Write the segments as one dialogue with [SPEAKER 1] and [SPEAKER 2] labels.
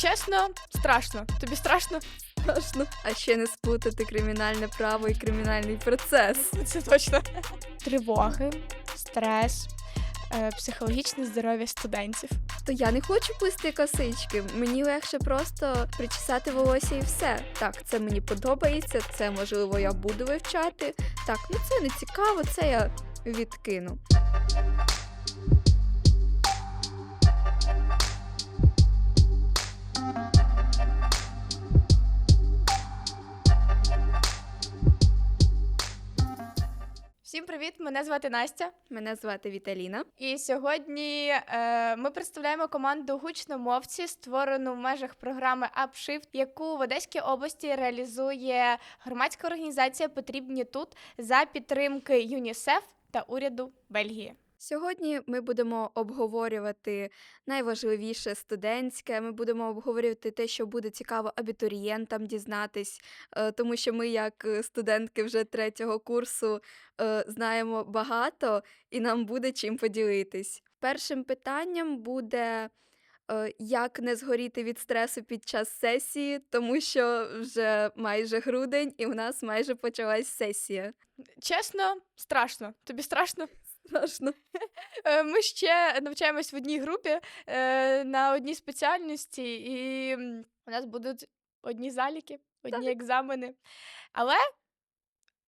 [SPEAKER 1] Чесно, страшно. Тобі страшно?
[SPEAKER 2] Страшно. А ще не сплутати кримінальне право і кримінальний процес.
[SPEAKER 1] Це точно. Тривоги, стрес, е, психологічне здоров'я студентів.
[SPEAKER 2] То я не хочу плести косички. Мені легше просто причесати волосся і все. Так, це мені подобається, це можливо я буду вивчати. Так, ну це не цікаво, це я відкину.
[SPEAKER 1] Привіт! Мене звати Настя.
[SPEAKER 2] Мене звати Віталіна.
[SPEAKER 1] І сьогодні е, ми представляємо команду гучномовці, створену в межах програми UpShift, яку в Одеській області реалізує громадська організація Потрібні тут за підтримки ЮНІСЕФ та уряду Бельгії.
[SPEAKER 2] Сьогодні ми будемо обговорювати найважливіше студентське. Ми будемо обговорювати те, що буде цікаво абітурієнтам дізнатись, е, тому що ми, як е, студентки вже третього курсу, е, знаємо багато і нам буде чим поділитись. Першим питанням буде. Як не згоріти від стресу під час сесії, тому що вже майже грудень, і у нас майже почалась сесія.
[SPEAKER 1] Чесно, страшно. Тобі страшно?
[SPEAKER 2] Страшно.
[SPEAKER 1] Е, Ми ще навчаємось в одній групі е, на одній спеціальності, і у нас будуть одні заліки, одні екзамени. Але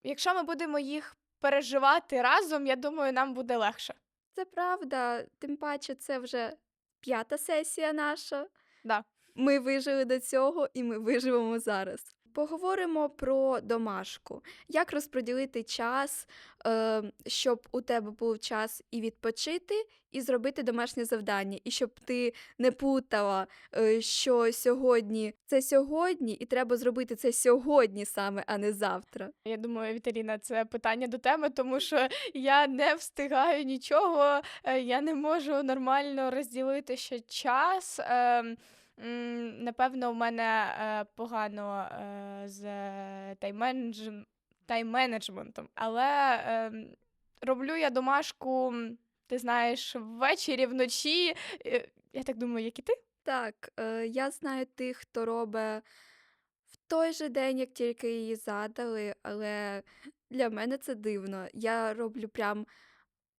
[SPEAKER 1] якщо ми будемо їх переживати разом, я думаю, нам буде легше.
[SPEAKER 2] Це правда, тим паче це вже п'ята сесія наша.
[SPEAKER 1] Да.
[SPEAKER 2] Ми вижили до цього і ми виживемо зараз. Поговоримо про домашку. Як розподілити час, е, щоб у тебе був час і відпочити, і зробити домашнє завдання, і щоб ти не плутала, е, що сьогодні це сьогодні, і треба зробити це сьогодні саме, а не завтра.
[SPEAKER 1] Я думаю, Віталіна, це питання до теми, тому що я не встигаю нічого, е, я не можу нормально розділити ще час. Е, Напевно, у мене е, погано е, з тайм-менедж- тайм-менеджментом, але е, роблю я домашку, ти знаєш, ввечері, вночі. Е, Я так думаю, як і ти?
[SPEAKER 2] Так, е, я знаю тих, хто робить в той же день, як тільки її задали, але для мене це дивно. Я роблю прям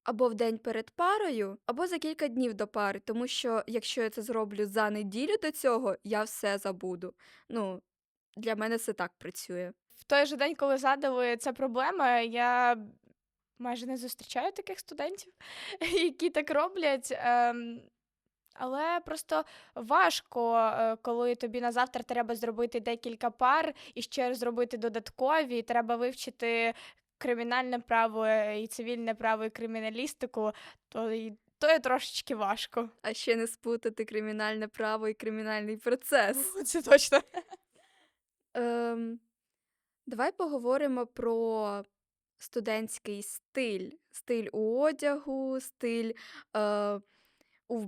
[SPEAKER 2] або в день перед парою, або за кілька днів до пари, тому що якщо я це зроблю за неділю до цього, я все забуду. Ну, для мене це так працює.
[SPEAKER 1] в той же день, коли задали це проблема, я майже не зустрічаю таких студентів, які так роблять. Ем, але просто важко, е, коли тобі на завтра треба зробити декілька пар і ще зробити додаткові, треба вивчити кримінальне право е, і цивільне право і криміналістику, то, і- то є трошечки важко.
[SPEAKER 2] А ще не сплутати кримінальне право і кримінальний процес.
[SPEAKER 1] Це точно.
[SPEAKER 2] Ем, давай поговоримо про студентський стиль. Стиль у одягу, стиль е, у,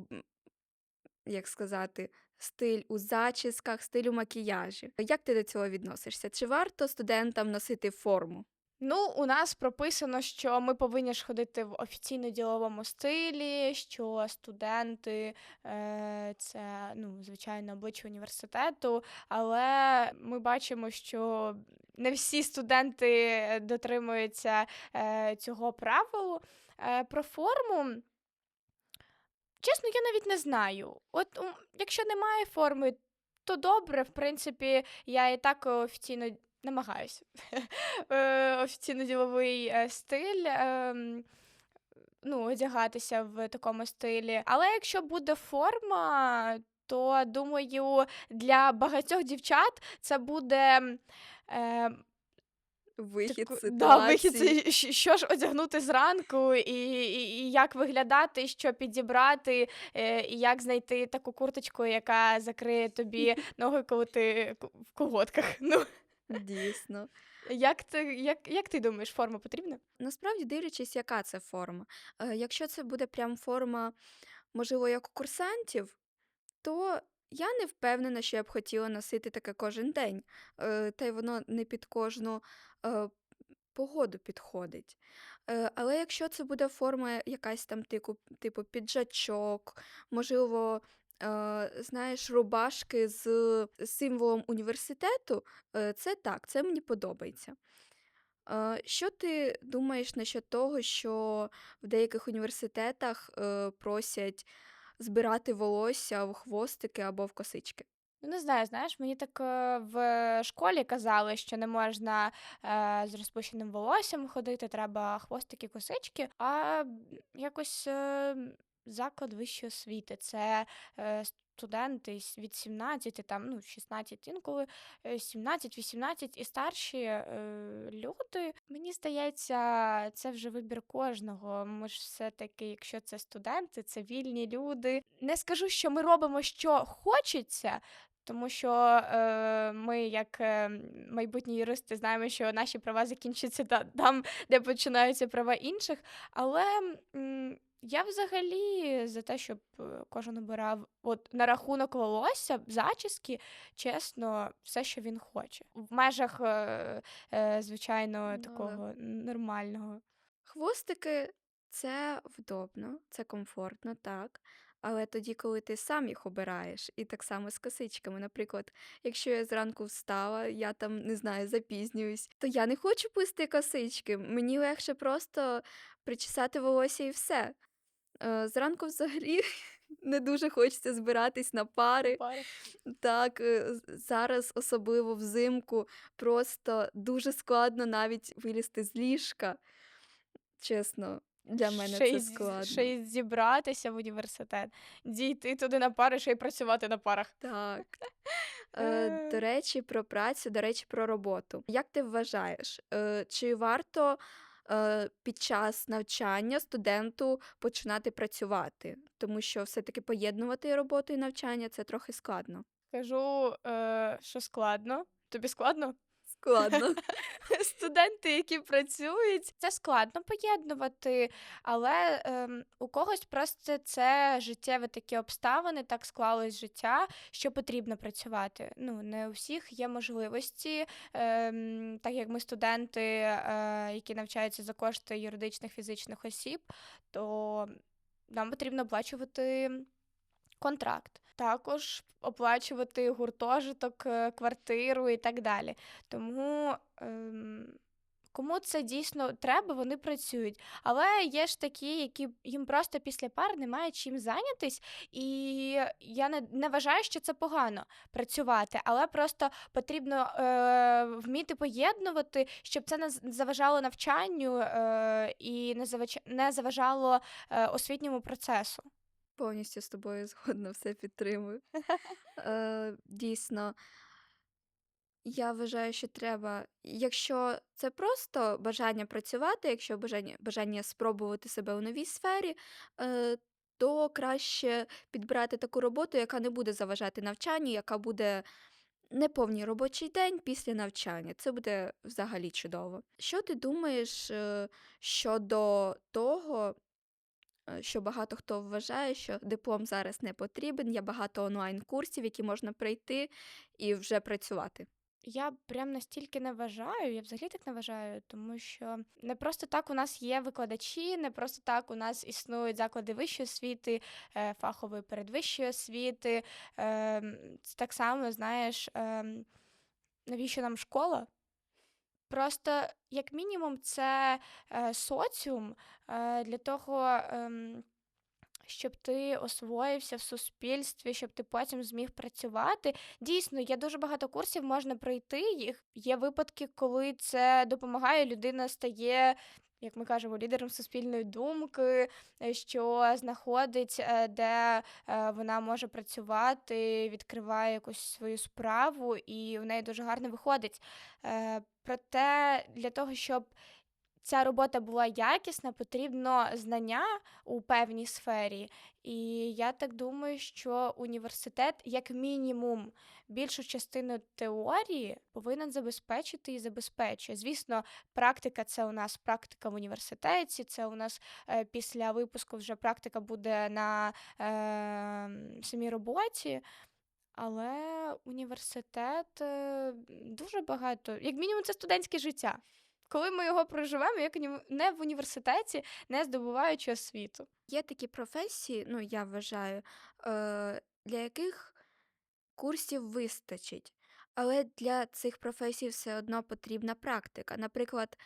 [SPEAKER 2] як сказати, стиль у зачісках, стиль у макіяжі. Як ти до цього відносишся? Чи варто студентам носити форму?
[SPEAKER 1] Ну, у нас прописано, що ми повинні ж ходити в офіційно діловому стилі, що студенти е, це ну, звичайно обличчя університету, але ми бачимо, що не всі студенти дотримуються е, цього правилу. Е, про форму. Чесно, я навіть не знаю. От якщо немає форми, то добре, в принципі, я і так офіційно намагаюся. Е, Офіційно-діловий е, стиль. ем, Ну, одягатися в такому стилі. Але якщо буде форма, то думаю, для багатьох дівчат це буде. Е,
[SPEAKER 2] Вихід з
[SPEAKER 1] да, вихід, що ж одягнути зранку, і, і, і як виглядати, що підібрати, е, і як знайти таку курточку, яка закриє тобі ноги, коли ти в колготках. Ну,
[SPEAKER 2] Дійсно.
[SPEAKER 1] як ти, як, як ти думаєш, форма потрібна?
[SPEAKER 2] Насправді дивлячись, яка це форма. Е, якщо це буде прям форма, можливо, як у курсантів, то я не впевнена, що я б хотіла носити таке кожен день. Е, та й воно не під кожну е, погоду підходить. Але якщо це буде форма якась там типу, типу піджачок, можливо, знаєш, рубашки з символом університету, е, це так, це мені подобається. Е, що ти думаєш насчет того, що в деяких університетах е, просять збирати волосся в хвостики або в косички?
[SPEAKER 1] Ну, не знаю, знаєш, мені так е, в школі казали, що не можна е, з розпущеним волоссям ходити, треба хвостики, косички. А якось е, заклад вищої освіти це е, студенти від 17, там, ну, 16 інколи, е, 17-18 і старші е, люди. Мені здається, це вже вибір кожного. Ми ж все-таки, якщо це студенти, це вільні люди. Не скажу, що ми робимо, що хочеться. Тому що е, ми, як е, майбутні юристи, знаємо, що наші права закінчаться та- там, де починаються права інших. Але м, я взагалі за те, щоб е, кожен обирав от на рахунок волосся, зачіски, чесно, все, що він хоче. В межах, е, е, звичайно,
[SPEAKER 2] Ну
[SPEAKER 1] такого нормального.
[SPEAKER 2] Хвостики це вдобно, це комфортно, так. Але тоді, коли ти сам їх обираєш, і так само з косичками. Наприклад, якщо я зранку встала, я там не знаю, запізнююсь, то я не хочу плести косички. Мені легше просто причесати волосся і все. Е, зранку взагалі не дуже хочеться збиратись на пари.
[SPEAKER 1] Пари.
[SPEAKER 2] Так, е, зараз, особливо взимку, просто дуже складно навіть вилізти з ліжка. Чесно, для мене
[SPEAKER 1] Ще
[SPEAKER 2] це
[SPEAKER 1] й, з- ще й зібратися в університет, дійти туди на пари, ще й працювати на парах.
[SPEAKER 2] Так. Е, до
[SPEAKER 1] Е,
[SPEAKER 2] речі, про працю, до речі, про роботу. Як ти вважаєш, е, чи варто е, під час навчання студенту починати працювати? Тому що все-таки поєднувати роботу і навчання це трохи складно.
[SPEAKER 1] Кажу, е, що складно. Тобі складно?
[SPEAKER 2] Складно.
[SPEAKER 1] Студенти, які працюють, це складно поєднувати, але ем, у когось просто це життєві такі обставини, так склалось життя, що потрібно працювати. Ну, не у всіх є можливості, ем, так як ми студенти, е, які навчаються за кошти юридичних фізичних осіб, то нам потрібно оплачувати контракт. Також оплачувати гуртожиток, е, квартиру і так далі. Тому ем, кому це дійсно треба, вони працюють. Але є ж такі, які їм просто після пар немає чим зайнятись, і я не, не вважаю, що це погано працювати, але просто потрібно е, вміти поєднувати, щоб це не заважало навчанню е, і не заважало е, освітньому процесу.
[SPEAKER 2] Повністю з тобою згодна, все підтримую. Е, дійсно, я вважаю, що треба, якщо це просто бажання працювати, якщо бажання, бажання спробувати себе у новій сфері, е, то краще підбирати таку роботу, яка не буде заважати навчанню, яка буде неповний робочий день після навчання. Це буде взагалі чудово. Що ти думаєш е, щодо того? Е, що багато хто вважає, що диплом зараз не потрібен, є багато онлайн-курсів, які можна пройти і вже працювати.
[SPEAKER 1] Я прям настільки не вважаю, я взагалі так не вважаю, тому що не просто так у нас є викладачі, не просто так у нас існують заклади вищої освіти, е, фахової передвищої освіти. Ем, так само, знаєш, ем, навіщо нам школа? Просто, як мінімум, це е, соціум е, для того. е, щоб ти освоївся в суспільстві, щоб ти потім зміг працювати. Дійсно, є дуже багато курсів, можна пройти їх. Є випадки, коли це допомагає, людина стає. Як ми кажемо, лідером суспільної думки, е, що знаходить, е, де е, вона може працювати, відкриває якусь свою справу, і в неї дуже гарно виходить. Проте для того, щоб ця робота була якісна, потрібно знання у певній сфері. І я так думаю, що університет, як мінімум, більшу частину теорії повинен забезпечити і забезпечує. Звісно, практика це у нас практика в університеті, це у нас е, після випуску вже практика буде на е, самій роботі. Але університет е, дуже багато, як мінімум, це студентське життя. Коли ми його проживемо, як не в університеті, не здобуваючи освіту.
[SPEAKER 2] Є такі професії, ну я вважаю, е, для яких курсів вистачить. Але для цих професій все одно потрібна практика. Наприклад,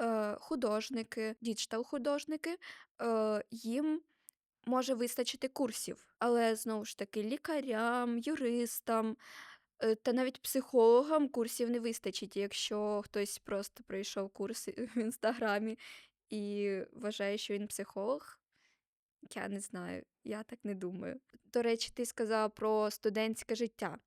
[SPEAKER 2] е, художники, діджитал-художники, е, їм може вистачити курсів, але знову ж таки лікарям, юристам е, та навіть психологам курсів не вистачить, якщо хтось просто пройшов курс в інстаграмі і вважає, що він психолог. Я не знаю, я так не думаю. До речі, ти сказала про студентське життя.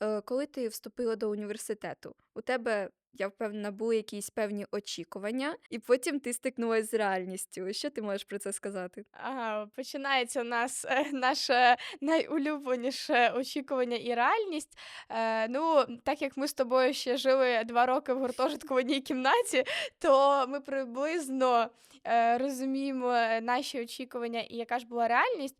[SPEAKER 2] Е, Коли ти вступила до університету, у тебе, я впевнена, були якісь певні очікування, і потім ти стикнулася з реальністю. Що ти можеш про це сказати?
[SPEAKER 1] Ага, починається у нас е, наше найулюбленіше очікування і реальність. Е, ну, так як ми з тобою ще жили два роки в гуртожитку в одній кімнаті, то ми приблизно е, розуміємо е, наші очікування і яка ж була реальність.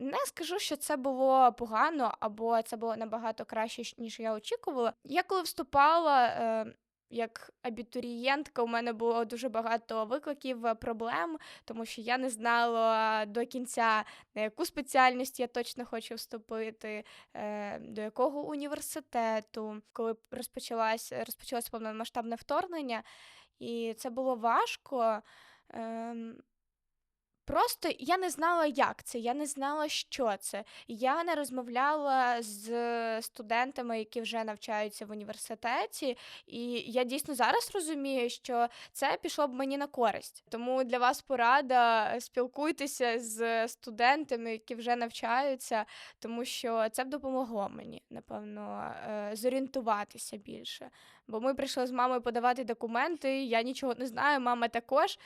[SPEAKER 1] Не скажу, що це було погано, або це було набагато краще, ніж я очікувала. Я коли вступала. Е, як абітурієнтка у мене було дуже багато викликів, е, проблем, тому що я не знала до кінця, на яку спеціальність я точно хочу вступити, е, до якого університету, коли розпочалось повномасштабне вторгнення, і це було важко. Просто я не знала, як це, я не знала, що це. Я не розмовляла з студентами, які вже навчаються в університеті, і я дійсно зараз розумію, що це пішло б мені на користь. Тому для вас порада спілкуйтеся з студентами, які вже навчаються, тому що це б допомогло мені, напевно, е, зорієнтуватися більше. Бо ми прийшли з мамою подавати документи, я нічого не знаю, мама також.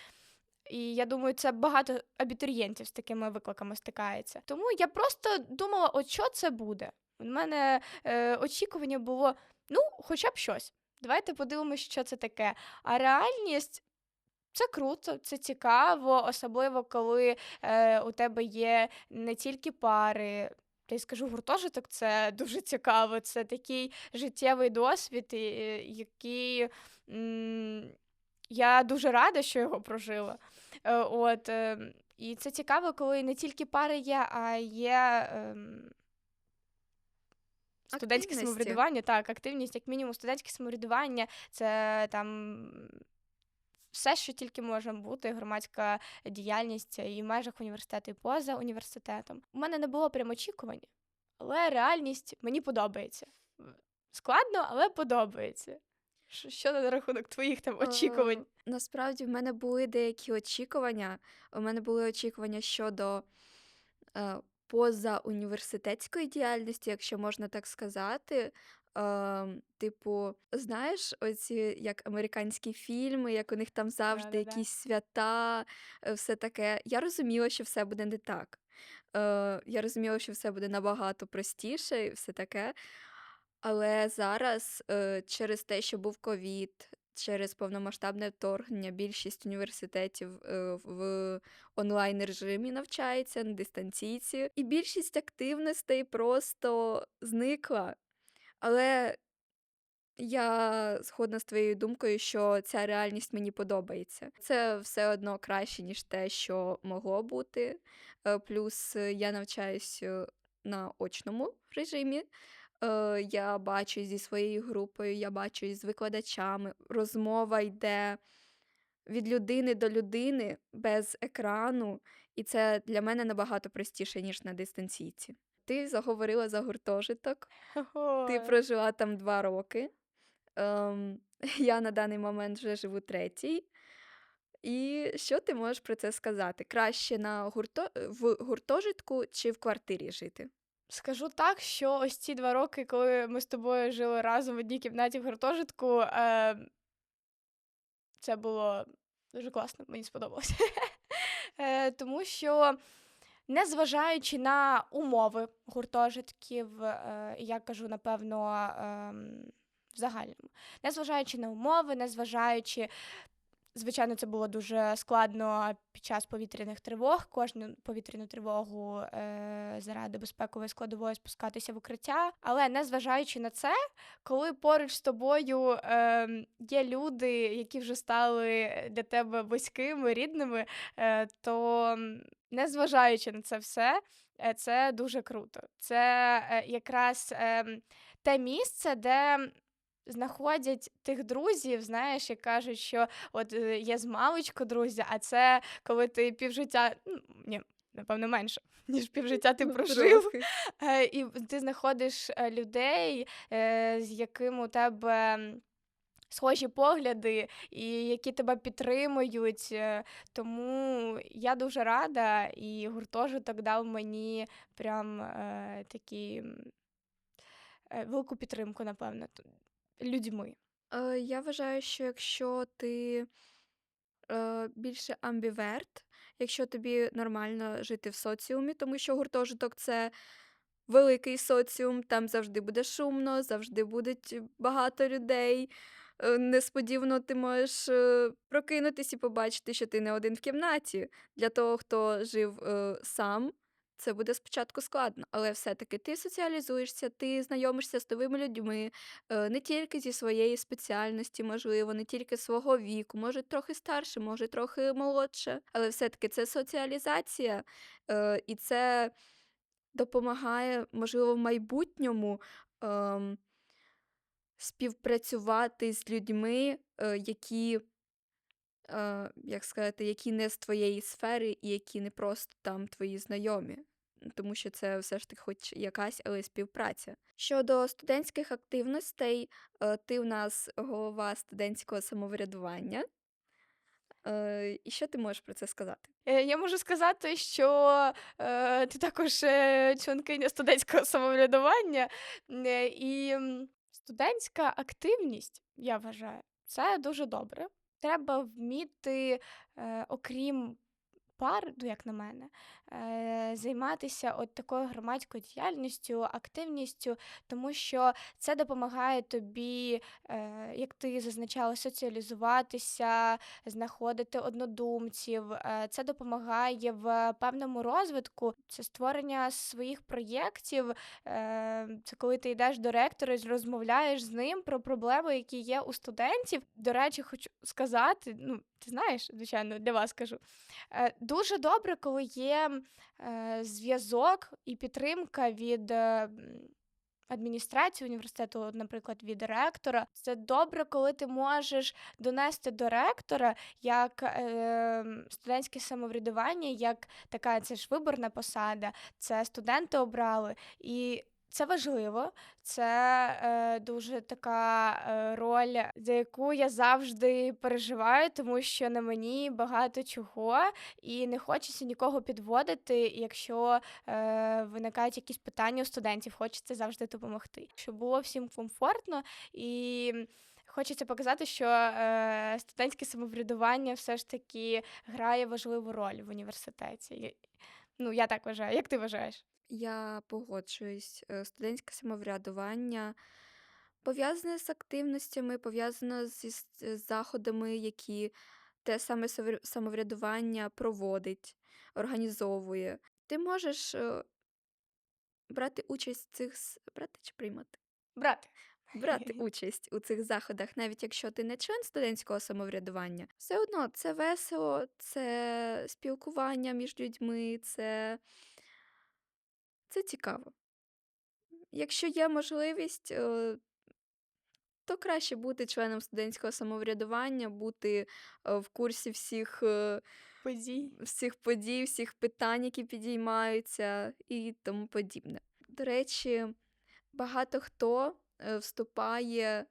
[SPEAKER 1] І я думаю, це багато абітурієнтів з такими викликами стикається. Тому я просто думала, от що це буде. У мене е, очікування було: ну, хоча б щось. Давайте подивимося, що це таке. А реальність. Це круто, це цікаво, особливо коли е, у тебе є не тільки пари. Та й скажу, гуртожиток це дуже цікаво. Це такий життєвий досвід, е, який м, я дуже рада, що його прожила. Е, От, е, і це цікаво, коли не тільки пари є, а є ем, студентське
[SPEAKER 2] Активності.
[SPEAKER 1] самоврядування, так, активність, як мінімум, студентське самоврядування, це там все, що тільки може бути, громадська діяльність і в межах університету, і поза університетом. У мене не було прям очікувань, але реальність мені подобається. Складно, але подобається. Що, на рахунок твоїх там очікувань?
[SPEAKER 2] Е, Насправді в мене були деякі очікування. У мене були очікування щодо е, позауніверситетської діяльності, якщо можна так сказати. Е, типу, знаєш, оці як американські фільми, як у них там завжди
[SPEAKER 1] Да-да-да.
[SPEAKER 2] якісь свята, е, все таке. Я розуміла, що все буде не так. Е, я розуміла, що все буде набагато простіше і все таке. Але зараз, е, через те, що був ковід, через повномасштабне вторгнення, більшість університетів е, в онлайн режимі навчається на дистанційці, і більшість активностей просто зникла. Але я згодна з твоєю думкою, що ця реальність мені подобається. Це все одно краще, ніж те, що могло бути. Е, Плюс я навчаюсь на очному режимі. Е, Я бачу зі своєю групою, я бачу з викладачами. Розмова йде від людини до людини без екрану, і це для мене набагато простіше, ніж на дистанційці. Ти заговорила за гуртожиток. Ти прожила там два роки. Ем, я на даний момент вже живу третій. І що ти можеш про це сказати? Краще на гурто... в гуртожитку чи в квартирі жити?
[SPEAKER 1] Скажу так, що ось ці два роки, коли ми з тобою жили разом в одній кімнаті в гуртожитку, е, це було дуже класно, мені сподобалося. Е, тому що, незважаючи на умови гуртожитків, е, я кажу, напевно, ем, в загальному, незважаючи на умови, незважаючи Звичайно, це було дуже складно під час повітряних тривог. Кожну повітряну тривогу е, заради безпекової складової спускатися в укриття. Але незважаючи на це, коли поруч з тобою е, є люди, які вже стали для тебе близькими, рідними, е, то незважаючи на це все, е, це дуже круто. Це е, якраз ем, те місце, де знаходять тих друзів, знаєш, як кажуть, що от е, є з маличку друзі, а це коли ти півжиття, ну, ні, напевно, менше, ніж півжиття ти
[SPEAKER 2] Ну,
[SPEAKER 1] прожив, е, і ти знаходиш е, людей, з яким у тебе. Схожі погляди, і які тебе підтримують. Тому я дуже рада, і гуртожиток дав мені прям такі велику підтримку, напевно, людьми.
[SPEAKER 2] Е, я вважаю, що якщо ти е, більше амбіверт, якщо тобі нормально жити в соціумі, тому що гуртожиток це великий соціум, там завжди буде шумно, завжди будуть багато людей. Е, Несподівано ти можеш е, прокинутись і побачити, що ти не один в кімнаті. Для того, хто жив е, сам, це буде спочатку складно, але все-таки ти соціалізуєшся, ти знайомишся з новими людьми, е, не тільки зі своєї спеціальності, можливо, не тільки свого віку, може трохи старше, може трохи молодше, але все-таки це соціалізація, е, і це допомагає, можливо, в майбутньому ем, співпрацювати з людьми, е, які, е, як сказати, які не з твоєї сфери і які не просто там твої знайомі. Тому що це все ж таки хоч якась, але співпраця. Щодо студентських активностей, е, ти в нас голова студентського самоврядування. Е, І що ти можеш про це сказати?
[SPEAKER 1] Е, Я можу сказати, що ти також членкиня студентського самоврядування, і студентська активність, я вважаю, це дуже добре. Треба вміти, е, окрім пар, ну як на мене, займатися от такою громадською діяльністю, активністю, тому що це допомагає тобі, е, як ти зазначала, соціалізуватися, знаходити однодумців. Е, Це допомагає в певному розвитку. Це створення своїх проєктів. е, Це коли ти йдеш до ректора і розмовляєш з ним про проблеми, які є у студентів. До речі, хочу сказати, ну ти знаєш, звичайно, для вас кажу. Е, Дуже добре, коли є е, зв'язок і підтримка від. е, Адміністрації університету, наприклад, від ректора, це добре, коли ти можеш донести до ректора як е, студентське самоврядування, як така це ж виборна посада, це студенти обрали. І це важливо, це е, дуже така е, роль, за яку я завжди переживаю, тому що на мені багато чого, і не хочеться нікого підводити. Якщо е, виникають якісь питання у студентів, хочеться завжди допомогти, щоб було всім комфортно і. Хочеться показати, що е, студентське самоврядування все ж таки грає важливу роль в університеті. Ну, я так вважаю. Як ти вважаєш?
[SPEAKER 2] Я погоджуюсь. Е, Студентське самоврядування пов'язане з активностями, пов'язане зі с- з заходами, які те саме совр- самоврядування проводить, організовує. Ти можеш е, брати участь в цих с- брати чи приймати?
[SPEAKER 1] Брати.
[SPEAKER 2] Брати участь у цих заходах, навіть якщо ти не член студентського самоврядування, все одно це весело, це спілкування між людьми, це, це цікаво. Якщо є можливість, е, то краще бути членом студентського самоврядування, бути е, в курсі всіх, е,
[SPEAKER 1] Подій.
[SPEAKER 2] всіх подій, всіх питань, які підіймаються, і тому подібне. До речі, багато хто вступає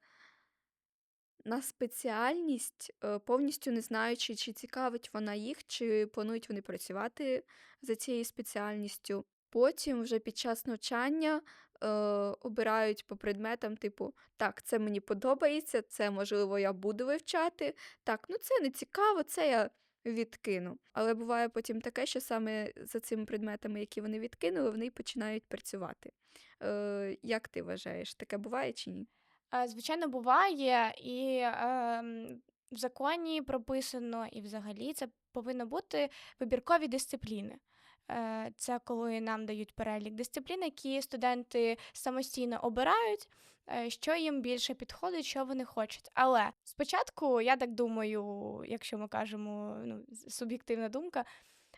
[SPEAKER 2] на спеціальність, повністю не знаючи, чи цікавить вона їх, чи планують вони працювати за цією спеціальністю. Потім, вже під час навчання, е, обирають по предметам, типу, так, це мені подобається, це можливо я буду вивчати. Так, ну це не цікаво, це я відкину. Але буває потім таке, що саме за цими предметами, які вони відкинули, вони починають працювати. Е, як ти вважаєш, таке буває чи ні?
[SPEAKER 1] Е, Звичайно, буває, і ем, В законі прописано, і взагалі це повинно бути вибіркові дисципліни. Е, Це коли нам дають перелік дисциплін, які студенти самостійно обирають, е, що їм більше підходить, що вони хочуть. Але спочатку, я так думаю, якщо ми кажемо, ну, суб'єктивна думка,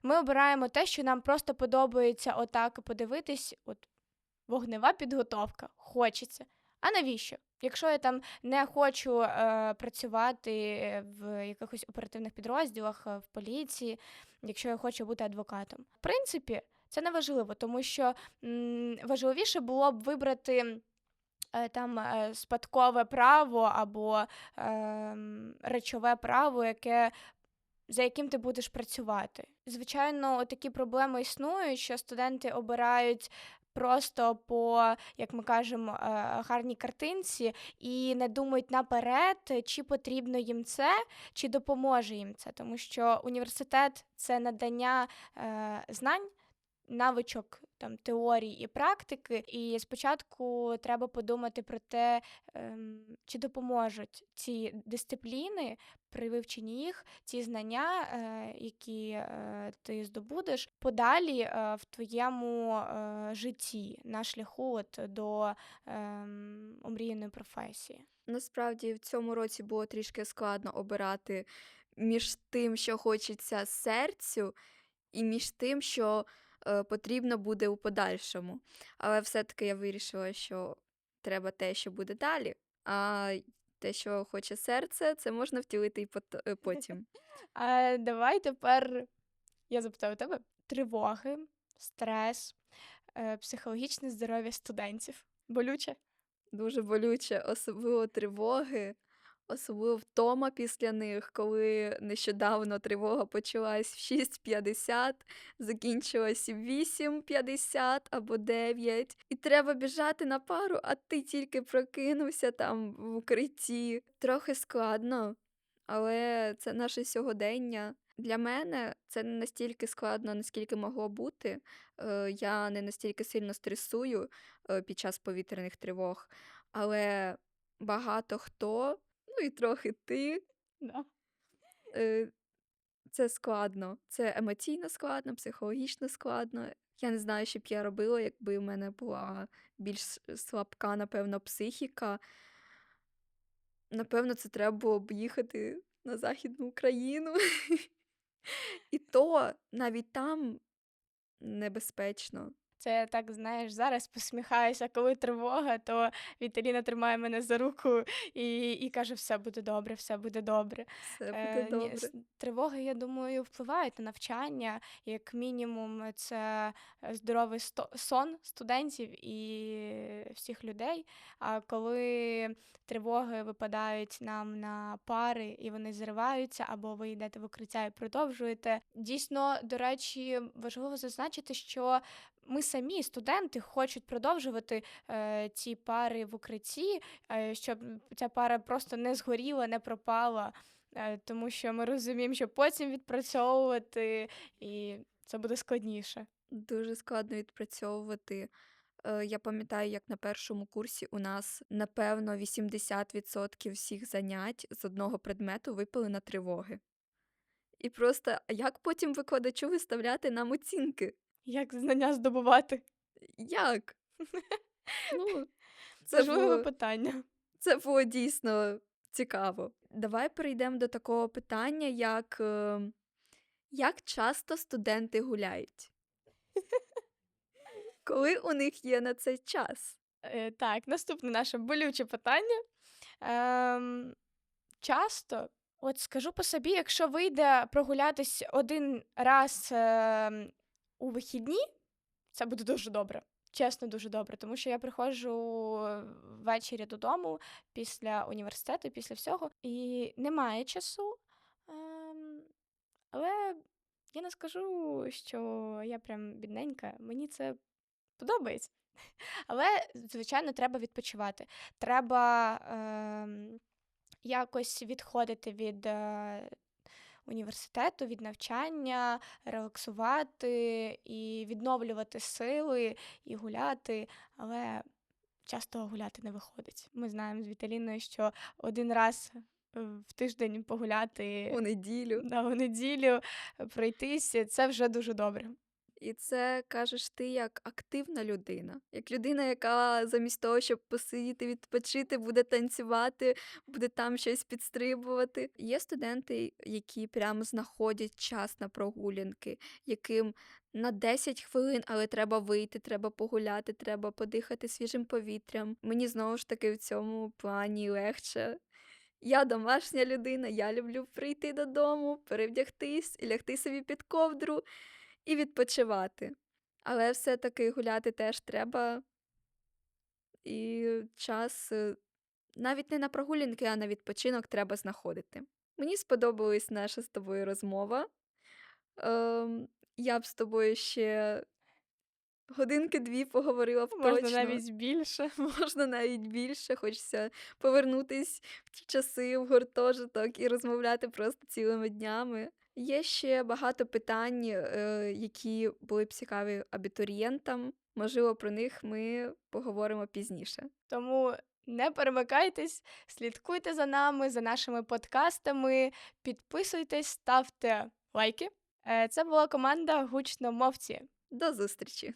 [SPEAKER 1] ми обираємо те, що нам просто подобається отак подивитись, от вогнева підготовка, хочеться. А навіщо? Якщо я там не хочу е, працювати в якихось оперативних підрозділах е, в поліції, якщо я хочу бути адвокатом. В принципі, це не важливо, тому що м, важливіше було б вибрати е, там е, спадкове право або ем, речове право, яке за яким ти будеш працювати. Звичайно, такі проблеми існують, що студенти обирають просто по, як ми кажемо, е, гарній картинці і не думають наперед, чи потрібно їм це, чи допоможе їм це. Тому що університет це надання е, знань. Навичок там теорії і практики, і спочатку треба подумати про те, ем, чи допоможуть ці дисципліни при вивченні їх, ці знання, е, які е, ти здобудеш подалі е, в твоєму житті на шляху от до ем, омріяної професії.
[SPEAKER 2] Насправді в цьому році було трішки складно обирати між тим, що хочеться серцю, і між тим, що потрібно буде у подальшому. Але все-таки я вирішила, що треба те, що буде далі, а те, що хоче серце, це можна втілити і е, потім.
[SPEAKER 1] А давай тепер я запитаю тебе тривоги, стрес, е, психологічне здоров'я студентів. Болюче?
[SPEAKER 2] Дуже болюче, особливо тривоги, особливо втома після них, коли нещодавно тривога почалась в 6.50, закінчилась в 8.50 або 9. І треба біжати на пару, а ти тільки прокинувся там в укритті. Трохи складно, але це наше сьогодення. Для мене це не настільки складно, наскільки могло бути. Е, Я не настільки сильно стресую е, під час повітряних тривог, але багато хто, ну і трохи ти,
[SPEAKER 1] Да.
[SPEAKER 2] е, це складно. Це емоційно складно, психологічно складно. Я не знаю, що б я робила, якби в мене була більш слабка, напевно, психіка. Напевно, це треба було б їхати на Західну Україну. І то навіть там небезпечно.
[SPEAKER 1] Це я так, знаєш, зараз посміхаюся, коли тривога, то Віталіна тримає мене за руку і, і каже: все буде добре, все буде добре.
[SPEAKER 2] Все буде
[SPEAKER 1] Е,
[SPEAKER 2] добре.
[SPEAKER 1] с- тривоги, я думаю, впливають на навчання. Як мінімум, це е, здоровий сто- сон студентів і всіх людей. А коли тривоги випадають нам на пари і вони зриваються, або ви йдете в укриття і продовжуєте. Дійсно, до речі, важливо зазначити, що ми самі, студенти, хочуть продовжувати е, ці пари в укритті, е, щоб ця пара просто не згоріла, не пропала. Е, тому що ми розуміємо, що потім відпрацьовувати, і це буде складніше.
[SPEAKER 2] Дуже складно відпрацьовувати. Е, Я пам'ятаю, як на першому курсі у нас, напевно, 80% всіх занять з одного предмету випали на тривоги. І просто як потім викладачу виставляти нам оцінки?
[SPEAKER 1] Як знання здобувати?
[SPEAKER 2] Як? Ну, це
[SPEAKER 1] Важливе
[SPEAKER 2] було,
[SPEAKER 1] питання.
[SPEAKER 2] це було дійсно цікаво. Давай перейдемо до такого питання, як, е, як часто студенти гуляють? Коли у них є на це час?
[SPEAKER 1] Е, так, наступне наше болюче питання. Ем, часто, от скажу по собі, якщо вийде прогулятись один раз ем, у вихідні, це буде дуже добре. Чесно, дуже добре, тому що я приходжу е, ввечері додому після університету, після всього, і немає часу. Ем, але я не скажу, що я прям бідненька, мені це подобається. Але, звичайно, треба відпочивати. Треба ем, якось відходити від е, університету, від навчання, релаксувати і відновлювати сили і гуляти, але часто гуляти не виходить. Ми знаємо з Віталіною, що один раз е, в тиждень погуляти
[SPEAKER 2] У неділю.
[SPEAKER 1] да, у неділю, е, пройтись, це вже дуже добре.
[SPEAKER 2] І це кажеш ти як активна людина, як людина, яка замість того, щоб посидіти, відпочити, буде танцювати, буде там щось підстрибувати. Є студенти, які прямо знаходять час на прогулянки, яким на 10 хвилин, але треба вийти, треба погуляти, треба подихати свіжим повітрям. Мені знову ж таки в цьому плані легше. Я домашня людина, я люблю прийти додому, перевдягтись і лягти собі під ковдру і відпочивати. Але все-таки гуляти теж треба. І час е, навіть не на прогулянки, а на відпочинок треба знаходити. Мені сподобалась наша з тобою розмова. Ем, я б з тобою ще годинки-дві поговорила б
[SPEAKER 1] Можна
[SPEAKER 2] точно.
[SPEAKER 1] навіть більше.
[SPEAKER 2] Можна навіть більше, хочеться повернутись в ті часи в гуртожиток і розмовляти просто цілими днями. Є ще багато питань, е, які були б цікаві абітурієнтам. Можливо, про них ми поговоримо пізніше.
[SPEAKER 1] Тому не перемикайтесь, слідкуйте за нами, за нашими подкастами, підписуйтесь, ставте лайки. Е, Це була команда гучномовці.
[SPEAKER 2] До зустрічі!